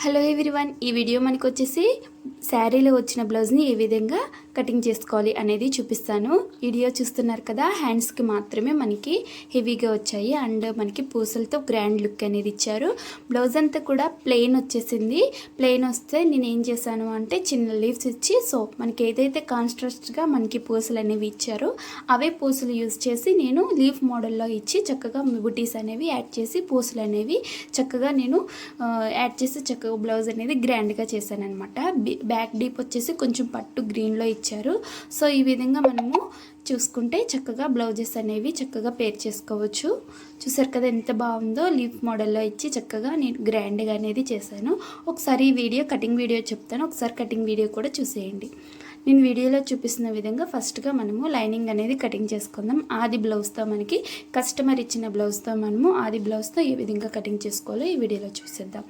Hello everyone ఈ video మనకు వచ్చేసి శారీలో వచ్చిన బ్లౌజ్ని ఏ విధంగా కటింగ్ చేసుకోవాలి అనేది చూపిస్తాను. వీడియో చూస్తున్నారు కదా హ్యాండ్స్కి మాత్రమే మనకి హెవీగా వచ్చాయి. అండ్ మనకి పూసలతో గ్రాండ్ లుక్ అనేది ఇచ్చారు. బ్లౌజ్ అంతా కూడా ప్లెయిన్ వచ్చేసింది. ప్లెయిన్ వస్తే నేను ఏం చేశాను అంటే చిన్న లీవ్స్ ఇచ్చి సో మనకి ఏదైతే కాన్స్ట్రాస్ట్గా మనకి పూసలు అనేవి ఇచ్చారో అవే పూసలు యూజ్ చేసి నేను లీఫ్ మోడల్లో ఇచ్చి చక్కగా బుటీస్ అనేవి యాడ్ చేసి పూసలు అనేవి చక్కగా నేను యాడ్ చేసి చక్కగా బ్లౌజ్ అనేది గ్రాండ్గా చేశాను అనమాట బ్యాక్ డీప్ వచ్చేసి కొంచెం పట్టు గ్రీన్లో ఇచ్చారు. సో ఈ విధంగా మనము చూసుకుంటే చక్కగా బ్లౌజెస్ అనేవి చక్కగా పేర్ చేసుకోవచ్చు. చూసారు కదా ఎంత బాగుందో? లీఫ్ మోడల్లో ఇచ్చి చక్కగా నేను గ్రాండ్గా అనేది చేశాను. ఒకసారి ఈ వీడియో కటింగ్ వీడియో చెప్తాను. ఒకసారి కటింగ్ వీడియో కూడా చూసేయండి. నేను వీడియోలో చూపిస్తున్న విధంగా ఫస్ట్గా మనము లైనింగ్ అనేది కటింగ్ చేసుకుందాం. ఆది బ్లౌజ్తో మనకి కస్టమర్ ఇచ్చిన బ్లౌజ్తో మనము ఆది బ్లౌజ్తో ఏ విధంగా కటింగ్ చేసుకోవాలో ఈ వీడియోలో చూసేద్దాం.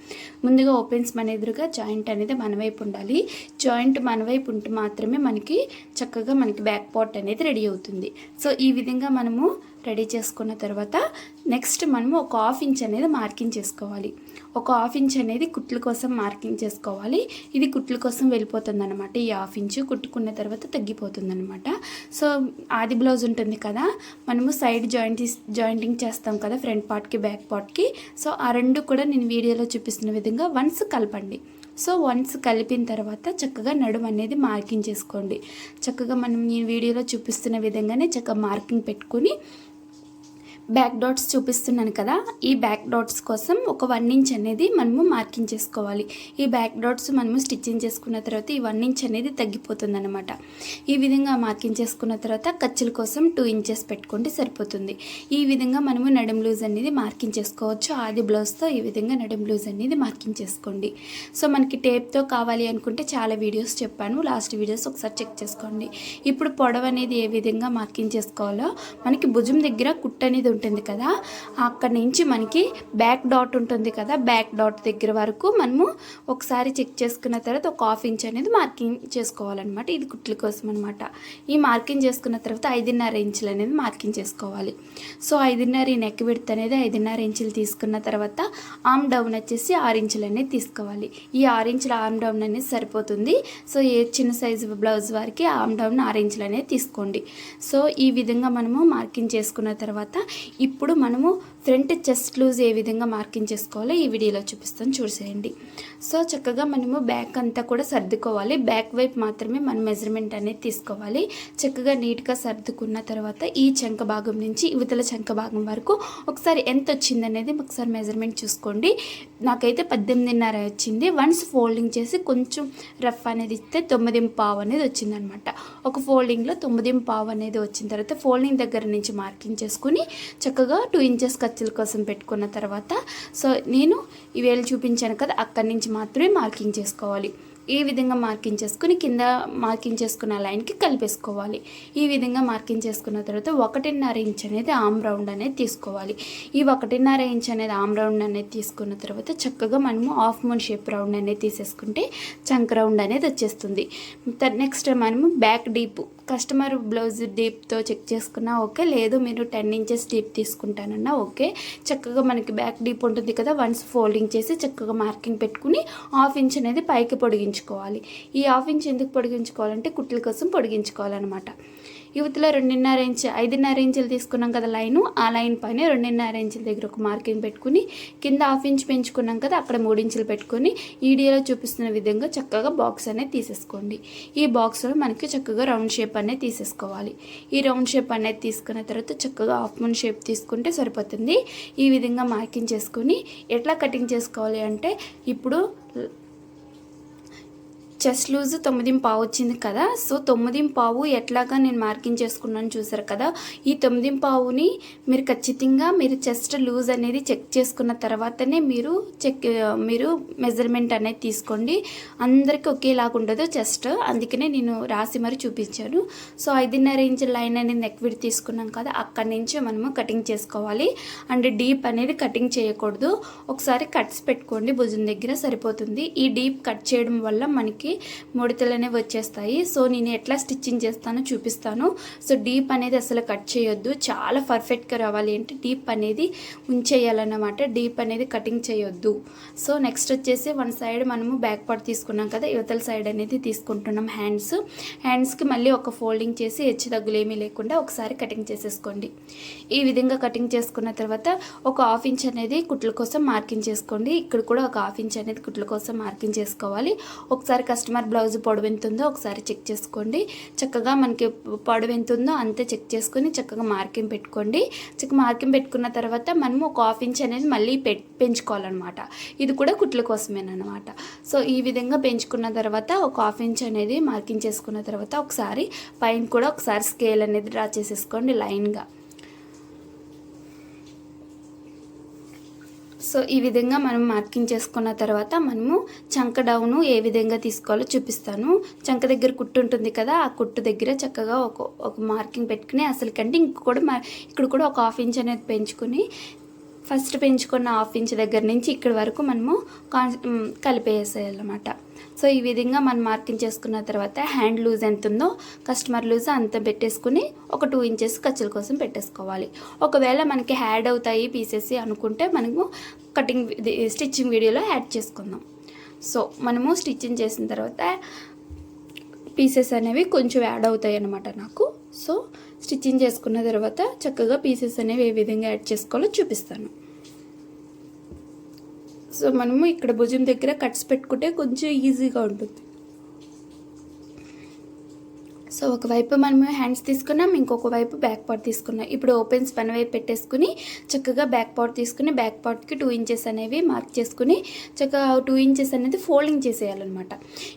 ముందుగా ఓపెన్స్ మన ఎదురుగా జాయింట్ అనేది మన వైపు ఉండాలి. జాయింట్ మన వైపు ఉంటే మాత్రమే మనకి చక్కగా మనకి బ్యాక్ పార్ట్ అనేది రెడీ అవుతుంది. సో ఈ విధంగా మనము రెడీ చేసుకున్న తర్వాత నెక్స్ట్ మనము ఒక హాఫ్ ఇంచ్ అనేది మార్కింగ్ చేసుకోవాలి. ఒక హాఫ్ ఇంచ్ అనేది కుట్ల కోసం మార్కింగ్ చేసుకోవాలి. ఇది కుట్ల కోసం వెళ్ళిపోతుంది అనమాట ఈ హాఫ్ ఇంచ్ కుట్టుకున్న తర్వాత తగ్గిపోతుంది అనమాట సో ఆది బ్లౌజ్ ఉంటుంది కదా మనము సైడ్ జాయింట్ జాయింటింగ్ చేస్తాం కదా ఫ్రంట్ పార్ట్కి బ్యాక్ పార్ట్కి. సో ఆ రెండు కూడా నేను వీడియోలో చూపిస్తున్న విధంగా వన్స్ కలపండి. సో వన్స్ కలిపిన తర్వాత చక్కగా నడుము అనేది మార్కింగ్ చేసుకోండి. చక్కగా మనం ఈ వీడియోలో చూపిస్తున్న విధంగానే చక్కగా మార్కింగ్ పెట్టుకొని బ్యాక్ డాట్స్ చూపిస్తున్నాను కదా ఈ బ్యాక్ డాట్స్ కోసం ఒక వన్ ఇంచ్ అనేది మనము మార్కింగ్ చేసుకోవాలి. ఈ బ్యాక్ డాట్స్ మనము స్టిచ్చింగ్ చేసుకున్న తర్వాత ఈ వన్ ఇంచ్ అనేది తగ్గిపోతుందన్నమాట. ఈ విధంగా మార్కింగ్ చేసుకున్న తర్వాత ఖర్చుల కోసం టూ ఇంచెస్ పెట్టుకుంటే సరిపోతుంది. ఈ విధంగా మనము నడుం లూజ్ అనేది మార్కింగ్ చేసుకోవచ్చు. ఆది బ్లౌజ్తో ఈ విధంగా నడుం లూజ్ అనేది మార్కింగ్ చేసుకోండి. సో మనకి టేప్తో కావాలి అనుకుంటే చాలా వీడియోస్ చెప్పాను. లాస్ట్ వీడియోస్ ఒకసారి చెక్ చేసుకోండి. ఇప్పుడు పొడవు అనేది ఏ విధంగా మార్కింగ్ చేసుకోవాలో మనకి భుజం దగ్గర కుట్ట అనేది ఉంటుంది కదా అక్కడ నుంచి మనకి బ్యాక్ డాట్ ఉంటుంది కదా బ్యాక్ డాట్ దగ్గర వరకు మనము ఒకసారి చెక్ చేసుకున్న తర్వాత ఒక హాఫ్ ఇంచ్ అనేది మార్కింగ్ చేసుకోవాలన్నమాట. ఇది కుట్ల కోసం అనమాట ఈ మార్కింగ్ చేసుకున్న తర్వాత ఐదున్నర ఇంచులు అనేది మార్కింగ్ చేసుకోవాలి. సో ఐదున్నర ఈ నెక్ విడత్ అనేది ఐదున్నర ఇంచులు తీసుకున్న తర్వాత ఆమ్ డౌన్ వచ్చేసి ఆరు ఇంచులు అనేది తీసుకోవాలి. ఈ ఆరు ఇంచుల ఆమ్ డౌన్ అనేది సరిపోతుంది. సో ఏ చిన్న సైజు బ్లౌజ్ వారికి ఆమ్ డౌన్ ఆరు ఇంచులు అనేది తీసుకోండి. సో ఈ విధంగా మనము మార్కింగ్ చేసుకున్న తర్వాత ఇప్పుడు మనము ఫ్రంట్ చెస్ట్ లూజ్ ఏ విధంగా మార్కింగ్ చేసుకోవాలో ఈ వీడియోలో చూపిస్తాను. చూసేయండి సో చక్కగా మనము బ్యాక్ అంతా కూడా సర్దుకోవాలి. బ్యాక్ వైపు మాత్రమే మనం మెజర్మెంట్ అనేది తీసుకోవాలి. చక్కగా నీట్గా సర్దుకున్న తర్వాత ఈ చంక భాగం నుంచి ఇవతల చెంక భాగం వరకు ఒకసారి ఎంత వచ్చింది అనేది ఒకసారి మెజర్మెంట్ చూసుకోండి. నాకైతే పద్దెనిమిదిన్నర వచ్చింది. వన్స్ ఫోల్డింగ్ చేసి కొంచెం రఫ్ అనేది ఇస్తే తొమ్మిది పావు అనేది వచ్చిందనమాట. ఒక ఫోల్డింగ్లో తొమ్మిది పావు అనేది వచ్చిన తర్వాత ఫోల్డింగ్ దగ్గర నుంచి మార్కింగ్ చేసుకుని చక్కగా టూ ఇంచెస్ ఖర్చుల కోసం పెట్టుకున్న తర్వాత సో నేను ఈ వేలు చూపించాను కదా అక్కడి నుంచి మాత్రమే మార్కింగ్ చేసుకోవాలి. ఈ విధంగా మార్కింగ్ చేసుకుని కింద మార్కింగ్ చేసుకున్న లైన్కి కలిపేసుకోవాలి. ఈ విధంగా మార్కింగ్ చేసుకున్న తర్వాత ఒకటిన్నర ఇంచ్ అనేది ఆమ్ రౌండ్ అనేది తీసుకోవాలి. ఈ ఒకటిన్నర ఇంచ్ అనేది ఆమ్ రౌండ్ అనేది తీసుకున్న తర్వాత చక్కగా మనము హాఫ్ మూన్ షేప్ రౌండ్ అనేది తీసేసుకుంటే చంక్ రౌండ్ అనేది వచ్చేస్తుంది. నెక్స్ట్ మనము బ్యాక్ డీప్ కస్టమర్ బ్లౌజ్ డీప్తో చెక్ చేసుకున్నా ఓకే లేదు మీరు టెన్ ఇంచెస్ డీప్ తీసుకుంటానన్నా ఓకే. చక్కగా మనకి బ్యాక్ డీప్ ఉంటుంది కదా వన్స్ ఫోల్డింగ్ చేసి చక్కగా మార్కింగ్ పెట్టుకుని హాఫ్ ఇంచ్ అనేది పైకి పొడిగించుకోవాలి. ఈ హాఫ్ ఇంచ్ ఎందుకు పొడిగించుకోవాలంటే కుట్ల కోసం పొడిగించుకోవాలన్నమాట. యువతిలో రెండున్నర ఇంచ్ ఐదున్నర ఇంచులు తీసుకున్నాం కదా లైను. ఆ లైన్ పైన రెండున్నర ఇంచుల దగ్గర ఒక మార్కింగ్ పెట్టుకుని కింద హాఫ్ ఇంచ్ పెంచుకున్నాం కదా అక్కడ మూడు ఇంచులు పెట్టుకొని వీడియోలో చూపిస్తున్న విధంగా చక్కగా బాక్స్ అనేది తీసేసుకోండి. ఈ బాక్స్లో మనకి చక్కగా రౌండ్ షేప్ అనేది తీసేసుకోవాలి. ఈ రౌండ్ షేప్ అనేది తీసుకున్న తర్వాత చక్కగా హాఫ్ మూన్ షేప్ తీసుకుంటే సరిపోతుంది. ఈ విధంగా మార్కింగ్ చేసుకొని ఎట్లా కటింగ్ చేసుకోవాలి అంటే ఇప్పుడు చెస్ట్ లూజ్ తొమ్మిది పావు వచ్చింది కదా. సో తొమ్మిది పావు ఎట్లాగా నేను మార్కింగ్ చేసుకున్నాను చూసారు కదా. ఈ తొమ్మిది పావుని మీరు ఖచ్చితంగా మీరు చెస్ట్ లూజ్ అనేది చెక్ చేసుకున్న తర్వాతనే మీరు చెక్ మీరు మెజర్మెంట్ అనేది తీసుకోండి. అందరికీ ఒకేలాగా ఉండదు చెస్ట్. అందుకనే నేను రాసి మరి చూపించాను. సో ఐదున్నర ఇంచుల లైన్ అనేది నెక్ విడి తీసుకున్నాం కదా. అక్కడి నుంచి మనము కటింగ్ చేసుకోవాలి. అండ్ డీప్ అనేది కటింగ్ చేయకూడదు. ఒకసారి కట్స్ పెట్టుకోండి భుజం దగ్గర సరిపోతుంది. ఈ డీప్ కట్ చేయడం వల్ల మనకి మనకి ముడతలు అనేవి వచ్చేస్తాయి. సో నేను ఎట్లా స్టిచ్చింగ్ చేస్తానో చూపిస్తాను. సో డీప్ అనేది అసలు కట్ చేయొద్దు. చాలా పర్ఫెక్ట్గా రావాలి. అంటే డీప్ అనేది ఉంచేయాలన్నమాట. డీప్ అనేది కటింగ్ చేయొద్దు. సో నెక్స్ట్ వచ్చేసి వన్ సైడ్ మనము బ్యాక్ పార్ట్ తీసుకున్నాం కదా యువతల సైడ్ అనేది తీసుకుంటున్నాం హ్యాండ్స్. హ్యాండ్స్కి మళ్ళీ ఒక ఫోల్డింగ్ చేసి హెచ్చు తగ్గులేమీ లేకుండా ఒకసారి కటింగ్ చేసేసుకోండి. ఈ విధంగా కటింగ్ చేసుకున్న తర్వాత ఒక హాఫ్ ఇంచ్ అనేది కుట్ల కోసం మార్కింగ్ చేసుకోండి. ఇక్కడ కూడా ఒక హాఫ్ ఇంచ్ అనేది కుట్ల కోసం మార్కింగ్ చేసుకోవాలి. ఒకసారి కస్టమర్ బ్లౌజ్ పొడవు ఎంత ఉందో ఒకసారి చెక్ చేసుకోండి. చక్కగా మనకి పొడవు ఎంత ఉందో అంతే చెక్ చేసుకొని చక్కగా మార్కింగ్ పెట్టుకోండి. చక్కగా మార్కింగ్ పెట్టుకున్న తర్వాత మనము ఒక హాఫ్ ఇంచ్ అనేది మళ్ళీ పె పెంచుకోవాలన్నమాట. ఇది కూడా కుట్ల కోసమేనమాట సో ఈ విధంగా పెంచుకున్న తర్వాత ఒక హాఫ్ ఇంచ్ అనేది మార్కింగ్ చేసుకున్న తర్వాత ఒకసారి పైన కూడా ఒకసారి స్కేల్ అనేది డ్రా చేసేసుకోండి లైన్గా. సో ఈ విధంగా మనం మార్కింగ్ చేసుకున్న తర్వాత మనము చంక డౌను ఏ విధంగా తీసుకోవాలో చూపిస్తాను. చంక దగ్గర కుట్టు ఉంటుంది కదా ఆ కుట్టు దగ్గర చక్కగా ఒక ఒక మార్కింగ్ పెట్టుకుని అసలు కంటే ఇంక కూడా మా ఇక్కడ కూడా ఒక హాఫ్ ఇంచ్ అనేది పెంచుకుని ఫస్ట్ పెంచుకున్న హాఫ్ ఇంచ్ దగ్గర నుంచి ఇక్కడి వరకు మనము కాన్ కలిపేసేయాలన్నమాట. సో ఈ విధంగా మనం మార్కింగ్ చేసుకున్న తర్వాత హ్యాండ్ లూజ్ ఎంత ఉందో కస్టమర్ లూజ్ అంత పెట్టేసుకుని ఒక టూ ఇంచెస్ ఖర్చుల కోసం పెట్టేసుకోవాలి. ఒకవేళ మనకి యాడ్ అవుతాయి పీసెస్ అనుకుంటే మనము కటింగ్ స్టిచ్చింగ్ వీడియోలో యాడ్ చేసుకుందాం. సో మనము స్టిచ్చింగ్ చేసిన తర్వాత పీసెస్ అనేవి కొంచెం యాడ్ అవుతాయి అన్నమాట నాకు. సో స్టిచ్చింగ్ చేసుకున్న తర్వాత చక్కగా పీసెస్ అనేవి ఏ విధంగా యాడ్ చేసుకోవాలో చూపిస్తాను. సో మనము ఇక్కడ భుజం దగ్గర కట్స్ పెట్టుకుంటే కొంచెం ఈజీగా ఉంటుంది. సో ఒకవైపు మనము హ్యాండ్స్ తీసుకున్నాం ఇంకొక వైపు బ్యాక్ పార్ట్ తీసుకున్నాం. ఇప్పుడు ఓపెన్స్ పని వైపు పెట్టేసుకుని చక్కగా బ్యాక్ పార్ట్ తీసుకుని బ్యాక్ పార్ట్కి టూ ఇంచెస్ అనేవి మార్క్ చేసుకుని చక్కగా టూ ఇంచెస్ అనేది ఫోల్డింగ్ చేసేయాలన్నమాట.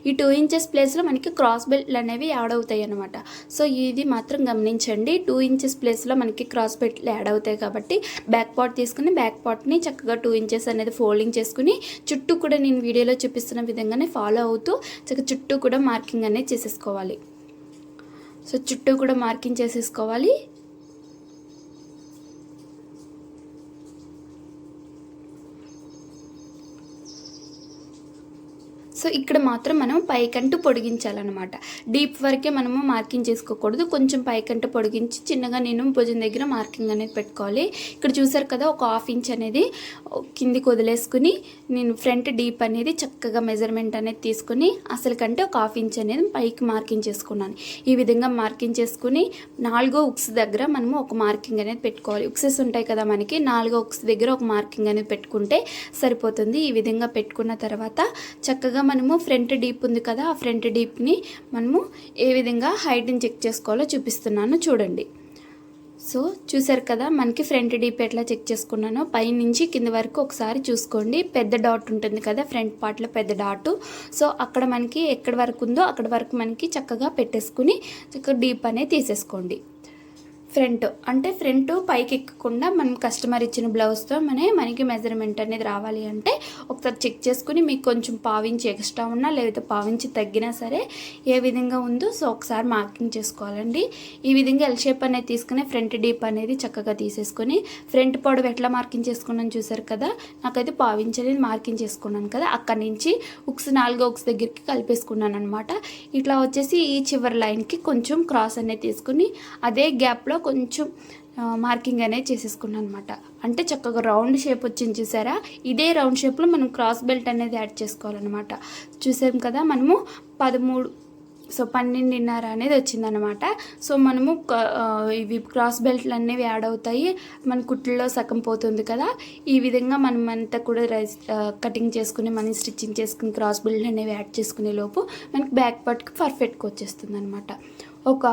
ఈ టూ ఇంచెస్ ప్లేస్లో మనకి క్రాస్ బెల్ట్లు అనేవి యాడ్ అవుతాయి అనమాట సో ఇది మాత్రం గమనించండి. టూ ఇంచెస్ ప్లేస్లో మనకి క్రాస్ బెల్ట్లు యాడ్ అవుతాయి కాబట్టి బ్యాక్ పార్ట్ తీసుకుని బ్యాక్ పార్ట్ని చక్కగా టూ ఇంచెస్ అనేది ఫోల్డింగ్ చేసుకుని చుట్టూ కూడా నేను వీడియోలో చూపిస్తున్న విధంగానే ఫాలో అవుతూ చక్కగా చుట్టూ కూడా మార్కింగ్ అనేది చేసేసుకోవాలి. సో చుట్టూ కూడా మార్కింగ్ చేసేసుకోవాలి. సో ఇక్కడ మాత్రం మనం పైకంటూ పొడిగించాలన్నమాట. డీప్ వరకే మనము మార్కింగ్ చేసుకోకూడదు. కొంచెం పైకంటూ పొడిగించి చిన్నగా నేను భుజం దగ్గర మార్కింగ్ అనేది పెట్టుకోవాలి. ఇక్కడ చూసారు కదా ఒక హాఫ్ ఇంచ్ అనేది కిందికి వదిలేసుకుని నేను ఫ్రంట్ డీప్ అనేది చక్కగా మెజర్మెంట్ అనేది తీసుకుని అసలు కంటే ఒక హాఫ్ ఇంచ్ అనేది పైకి మార్కింగ్ చేసుకున్నాను. ఈ విధంగా మార్కింగ్ చేసుకుని నాలుగో ఉక్స్ దగ్గర మనము ఒక మార్కింగ్ అనేది పెట్టుకోవాలి. ఉక్సెస్ ఉంటాయి కదా మనకి నాలుగో ఉక్స్ దగ్గర ఒక మార్కింగ్ అనేది పెట్టుకుంటే సరిపోతుంది. ఈ విధంగా పెట్టుకున్న తర్వాత చక్కగా మనము ఫ్రంట్ డీప్ ఉంది కదా ఆ ఫ్రంట్ డీప్ని మనము ఏ విధంగా హైట్ని చెక్ చేసుకోవాలో చూపిస్తున్నాను చూడండి. సో చూసారు కదా మనకి ఫ్రంట్ డీప్ ఎట్లా చెక్ చేసుకున్నానో పైనుంచి కింద వరకు ఒకసారి చూసుకోండి. పెద్ద డాట్ ఉంటుంది కదా ఫ్రంట్ పార్ట్లో పెద్ద డాట్. సో అక్కడ మనకి ఎక్కడి వరకు ఉందో అక్కడ వరకు మనకి చక్కగా పెట్టేసుకుని చక్కగా డీప్ అనేది తీసేసుకోండి. ఫ్రంట్ అంటే ఫ్రంట్ పైకి ఎక్కకుండా మనం కస్టమర్ ఇచ్చిన బ్లౌజ్తో మనే మనకి మెజర్మెంట్ అనేది రావాలి అంటే ఒకసారి చెక్ చేసుకుని మీకు కొంచెం పావించి ఎక్స్ట్రా ఉన్నా లేకపోతే పావించి తగ్గినా సరే ఏ విధంగా ఉందో సో ఒకసారి మార్కింగ్ చేసుకోవాలండి. ఈ విధంగా ఎల్ షేప్ అనేది తీసుకుని ఫ్రంట్ డీప్ అనేది చక్కగా తీసేసుకొని ఫ్రంట్ పొడవు ఎట్లా మార్కింగ్ చేసుకున్నాను చూసారు కదా? నాకైతే పావించి అనేది మార్కింగ్ చేసుకున్నాను కదా. అక్కడి నుంచి ఉక్స్ నాలుగో ఉక్స్ దగ్గరికి కలిపేసుకున్నాను అనమాట ఇట్లా వచ్చేసి ఈ చివరి లైన్కి కొంచెం క్రాస్ అనేది తీసుకుని అదే గ్యాప్లో కొంచెం మార్కింగ్ అనేది చేసేసుకున్నాను అనమాట అంటే చక్కగా రౌండ్ షేప్ వచ్చింది చూసారా? ఇదే రౌండ్ షేప్లో మనం క్రాస్ బెల్ట్ అనేది యాడ్ చేసుకోవాలన్నమాట. చూసాం కదా మనము పదమూడు సో పన్నెండున్నర అనేది వచ్చిందనమాట సో మనము ఇవి క్రాస్ బెల్ట్లు అనేవి యాడ్ అవుతాయి. మన కుట్లలో సగం పోతుంది కదా. ఈ విధంగా మనం అంతా కూడా రైస్ కటింగ్ చేసుకుని మనం స్టిచ్చింగ్ చేసుకుని క్రాస్ బెల్ట్ అనేవి యాడ్ చేసుకునే లోపు మనకి బ్యాక్ పార్ట్కి పర్ఫెక్ట్గా వచ్చేస్తుంది అనమాట ఒక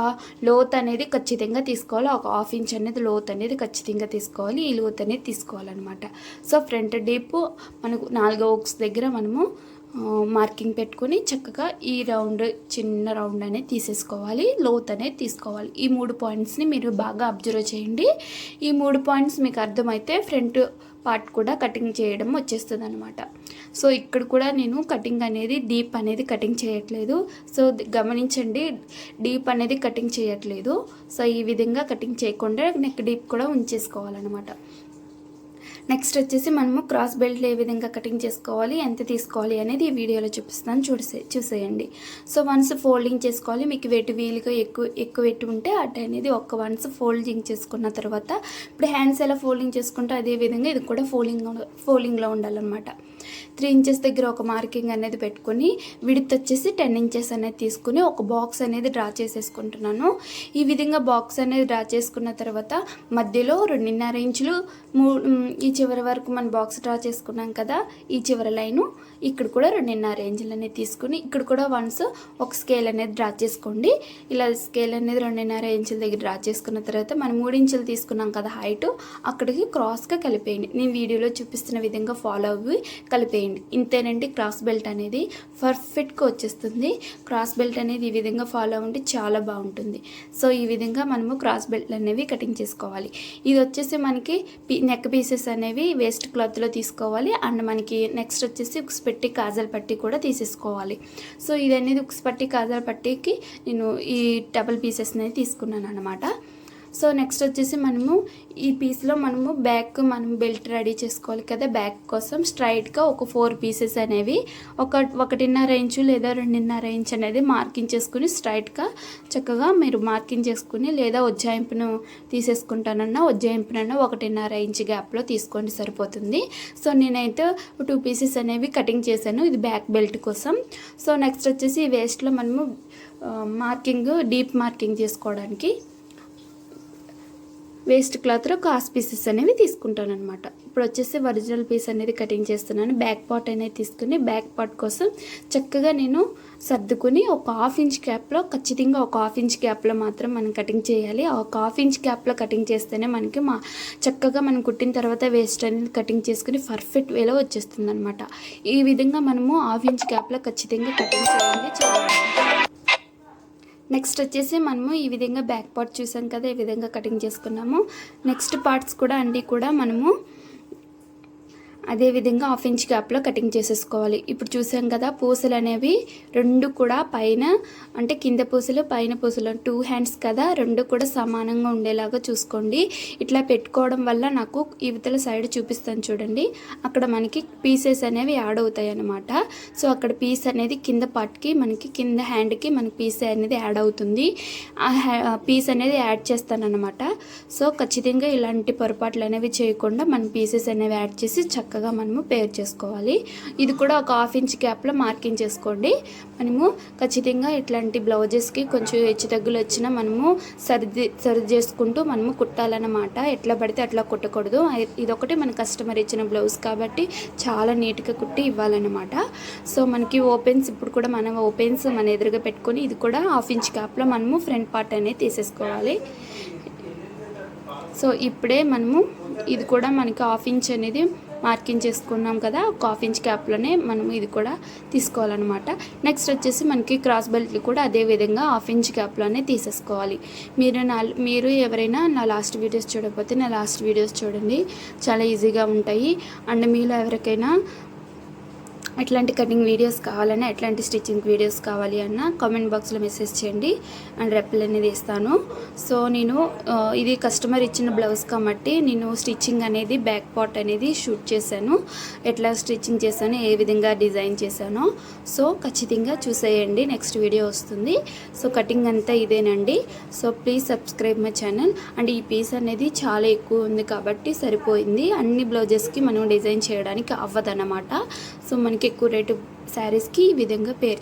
లోత్ అనేది ఖచ్చితంగా తీసుకోవాలి. ఒక హాఫ్ ఇంచ్ అనేది లోత్ అనేది ఖచ్చితంగా తీసుకోవాలి. ఈ లోత్ అనేది తీసుకోవాలన్నమాట. సో ఫ్రంట్ డీప్ మనకు నాలుగో ఒక్స్ దగ్గర మనము మార్కింగ్ పెట్టుకొని చక్కగా ఈ రౌండ్ చిన్న రౌండ్ అనేది తీసేసుకోవాలి. లోత్ అనేది తీసుకోవాలి. ఈ మూడు పాయింట్స్ని మీరు బాగా అబ్జర్వ్ చేయండి. ఈ మూడు పాయింట్స్ మీకు అర్థమైతే ఫ్రంట్ పార్ట్ కూడా కటింగ్ చేయడం వచ్చేస్తుంది అనమాట సో ఇక్కడ కూడా నేను కటింగ్ అనేది డీప్ అనేది కటింగ్ చేయట్లేదు. సో గమనించండి డీప్ అనేది కటింగ్ చేయట్లేదు. సో ఈ విధంగా కటింగ్ చేయకుండా నెక్ డీప్ కూడా ఉంచేసుకోవాలన్నమాట. నెక్స్ట్ వచ్చేసి మనము క్రాస్ బెల్ట్లు ఏ విధంగా కటింగ్ చేసుకోవాలి ఎంత తీసుకోవాలి అనేది ఈ వీడియోలో చూపిస్తాను చూసే చూసేయండి. సో వన్స్ ఫోల్డింగ్ చేసుకోవాలి. మీకు వెటు వీలుగా ఎక్కువ ఎక్కువ వెట్టు ఉంటే అటు అనేది ఒక్క వన్స్ ఫోల్డింగ్ చేసుకున్న తర్వాత ఇప్పుడు హ్యాండ్స్ ఎలా ఫోల్డింగ్ చేసుకుంటే అదే విధంగా ఇది కూడా ఫోల్డింగ్ ఫోల్డింగ్లో ఉండాలన్నమాట. త్రీ ఇంచెస్ దగ్గర ఒక మార్కింగ్ అనేది పెట్టుకొని విడిత్ వచ్చేసి టెన్ ఇంచెస్ అనేది తీసుకుని ఒక బాక్స్ అనేది డ్రా చేసేసుకుంటున్నాను. ఈ విధంగా బాక్స్ అనేది డ్రా చేసుకున్న తర్వాత మధ్యలో రెండున్నర ఇంచులు మూ ఈ చివరి వరకు మన బాక్స్ డ్రా చేసుకున్నాం కదా ఈ చివరి లైను ఇక్కడ కూడా రెండున్నర ఇంచులు అనేది తీసుకుని ఇక్కడ కూడా వన్స్ ఒక స్కేల్ అనేది డ్రా చేసుకోండి. ఇలా స్కేల్ అనేది రెండున్నర ఇంచుల దగ్గర డ్రా చేసుకున్న తర్వాత మనం మూడు ఇంచులు తీసుకున్నాం కదా హైట్ అక్కడికి క్రాస్గా కలిపేయండి. నేను వీడియోలో చూపిస్తున్న విధంగా ఫాలో అవ్వి కలిపేయండి ఇంతేనండి క్రాస్ బెల్ట్ అనేది పర్ఫెక్ట్గా వచ్చేస్తుంది. క్రాస్ బెల్ట్ అనేది ఈ విధంగా ఫాలో ఉంటే చాలా బాగుంటుంది. సో ఈ విధంగా మనము క్రాస్ బెల్ట్ అనేవి కటింగ్ చేసుకోవాలి. ఇది వచ్చేసి మనకి నెక్ పీసెస్ అనేవి వేస్ట్ క్లాత్లో తీసుకోవాలి. అండ్ మనకి నెక్స్ట్ వచ్చేసి ఉక్స్ పెట్టి కాజల్ పట్టి కూడా తీసేసుకోవాలి. సో ఇది అనేది ఉక్స్ పట్టి కాజల్ పట్టికి నేను ఈ డబల్ పీసెస్ అనేది తీసుకున్నాను అనమాట సో నెక్స్ట్ వచ్చేసి మనము ఈ పీస్లో మనము బ్యాక్ మనం బెల్ట్ రెడీ చేసుకోవాలి కదా బ్యాక్ కోసం స్ట్రైట్గా ఒక ఫోర్ పీసెస్ అనేవి ఒక ఒకటిన్నర ఇంచు లేదా రెండున్నర ఇంచ్ అనేది మార్కింగ్ చేసుకుని స్ట్రైట్గా చక్కగా మీరు మార్కింగ్ చేసుకుని లేదా ఉజ్జాయింపును తీసేసుకుంటానన్నా ఉజ్జాయింపునన్నా ఒకటిన్నర ఇంచ్ గ్యాప్లో తీసుకోండి సరిపోతుంది. సో నేనైతే టూ పీసెస్ అనేవి కటింగ్ చేశాను ఇది బ్యాక్ బెల్ట్ కోసం. సో నెక్స్ట్ వచ్చేసి వేస్ట్లో మనము మార్కింగ్ డీప్ మార్కింగ్ చేసుకోవడానికి. వేస్ట్ క్లాత్లో కాస్ పీసెస్ అనేవి తీసుకుంటాను అనమాట ఇప్పుడు వచ్చేసి ఒరిజినల్ పీస్ అనేది కటింగ్ చేస్తున్నాను. బ్యాక్ పార్ట్ అనేది తీసుకుని బ్యాక్ పార్ట్ కోసం చక్కగా నేను సర్దుకుని ఒక హాఫ్ ఇంచ్ క్యాప్లో ఖచ్చితంగా ఒక హాఫ్ ఇంచ్ క్యాప్లో మాత్రం మనం కటింగ్ చేయాలి. ఆ ఒక హాఫ్ ఇంచ్ క్యాప్లో కటింగ్ చేస్తేనే మనకి మా చక్కగా మనం కుట్టిన తర్వాత వేస్ట్ అనేది కటింగ్ చేసుకుని పర్ఫెక్ట్ వేలో వచ్చేస్తుంది అనమాట ఈ విధంగా మనము హాఫ్ ఇంచ్ క్యాప్లో ఖచ్చితంగా కటింగ్ చేయాలి. చాలా నెక్స్ట్ వచ్చేసి మనము ఈ విధంగా బ్యాక్ పార్ట్ చూసాం కదా ఈ విధంగా కటింగ్ చేసుకున్నాము. నెక్స్ట్ పార్ట్స్ కూడా అన్నీ కూడా మనము అదే విధంగా హాఫ్ ఇంచ్ గ్యాప్లో కటింగ్ చేసేసుకోవాలి. ఇప్పుడు చూసాం కదా పూసలు అనేవి రెండు కూడా పైన అంటే కింద పూసలు పైన పూసలు టూ హ్యాండ్స్ కదా రెండు కూడా సమానంగా ఉండేలాగా చూసుకోండి. ఇట్లా పెట్టుకోవడం వల్ల నాకు ఇవతల సైడ్ చూపిస్తాను చూడండి. అక్కడ మనకి పీసెస్ అనేవి యాడ్ అవుతాయి అన్నమాట సో అక్కడ పీస్ అనేది కింద పార్ట్కి మనకి కింద హ్యాండ్కి మనకి పీస్ అనేది యాడ్ అవుతుంది. ఆ పీస్ అనేది యాడ్ చేస్తానన్నమాట. సో ఖచ్చితంగా ఇలాంటి పొరపాట్లు అనేవి చేయకుండా మన పీసెస్ అనేవి యాడ్ చేసి చక్కగా మనము పేర్ చేసుకోవాలి. ఇది కూడా ఒక హాఫ్ ఇంచ్ గ్యాప్లో మార్కింగ్ చేసుకోండి. మనము ఖచ్చితంగా ఇట్లాంటి బ్లౌజెస్కి కొంచెం హెచ్చు తగ్గులు వచ్చినా మనము సర్ది సరి చేసుకుంటూ మనము కుట్టాలన్నమాట. ఎట్లా పడితే అట్లా కుట్టకూడదు. ఇదొకటి మన కస్టమర్ ఇచ్చిన బ్లౌజ్ కాబట్టి చాలా నీట్గా కుట్టి ఇవ్వాలన్నమాట. సో మనకి ఓపెన్స్ ఇప్పుడు కూడా మనం ఓపెన్స్ మన ఎదురుగా పెట్టుకొని ఇది కూడా హాఫ్ ఇంచ్ గ్యాప్లో మనము ఫ్రంట్ పార్ట్ అనేది తీసేసుకోవాలి. సో ఇప్పుడే మనము ఇది కూడా మనకి హాఫ్ ఇంచ్ అనేది మార్కింగ్ చేసుకున్నాం కదా ఒక హాఫ్ ఇంచ్ క్యాప్లోనే మనం ఇది కూడా తీసుకోవాలన్నమాట. నెక్స్ట్ వచ్చేసి మనకి క్రాస్ బెల్ట్లు కూడా అదే విధంగా హాఫ్ ఇంచ్ క్యాప్లోనే తీసేసుకోవాలి. మీరు నా మీరు ఎవరైనా నా లాస్ట్ వీడియోస్ చూడకపోతే నా లాస్ట్ వీడియోస్ చూడండి. చాలా ఈజీగా ఉంటాయి. అండ్ మీలో ఎవరికైనా ఎట్లాంటి కటింగ్ వీడియోస్ కావాలన్నా ఎట్లాంటి స్టిచ్చింగ్ వీడియోస్ కావాలి అన్న కామెంట్ బాక్స్లో మెసేజ్ చేయండి. అండ్ రెప్లై అనేది ఇస్తాను. సో నేను ఇది కస్టమర్ ఇచ్చిన బ్లౌజ్ కాబట్టి నేను స్టిచ్చింగ్ అనేది బ్యాక్ పార్ట్ అనేది షూట్ చేశాను. ఎట్లా స్టిచ్చింగ్ చేశాను ఏ విధంగా డిజైన్ చేశానో. సో ఖచ్చితంగా చూసేయండి. నెక్స్ట్ వీడియో వస్తుంది. సో కటింగ్ అంతా ఇదేనండి. So please subscribe my channel and ఈ పీస్ అనేది చాలా ఎక్కువ ఉంది కాబట్టి సరిపోయింది. అన్ని బ్లౌజెస్కి మనం డిజైన్ చేయడానికి అవ్వదన్నమాట. సో మనకి ఎక్కువ రేటు శారీస్కి ఈ విధంగా పేర్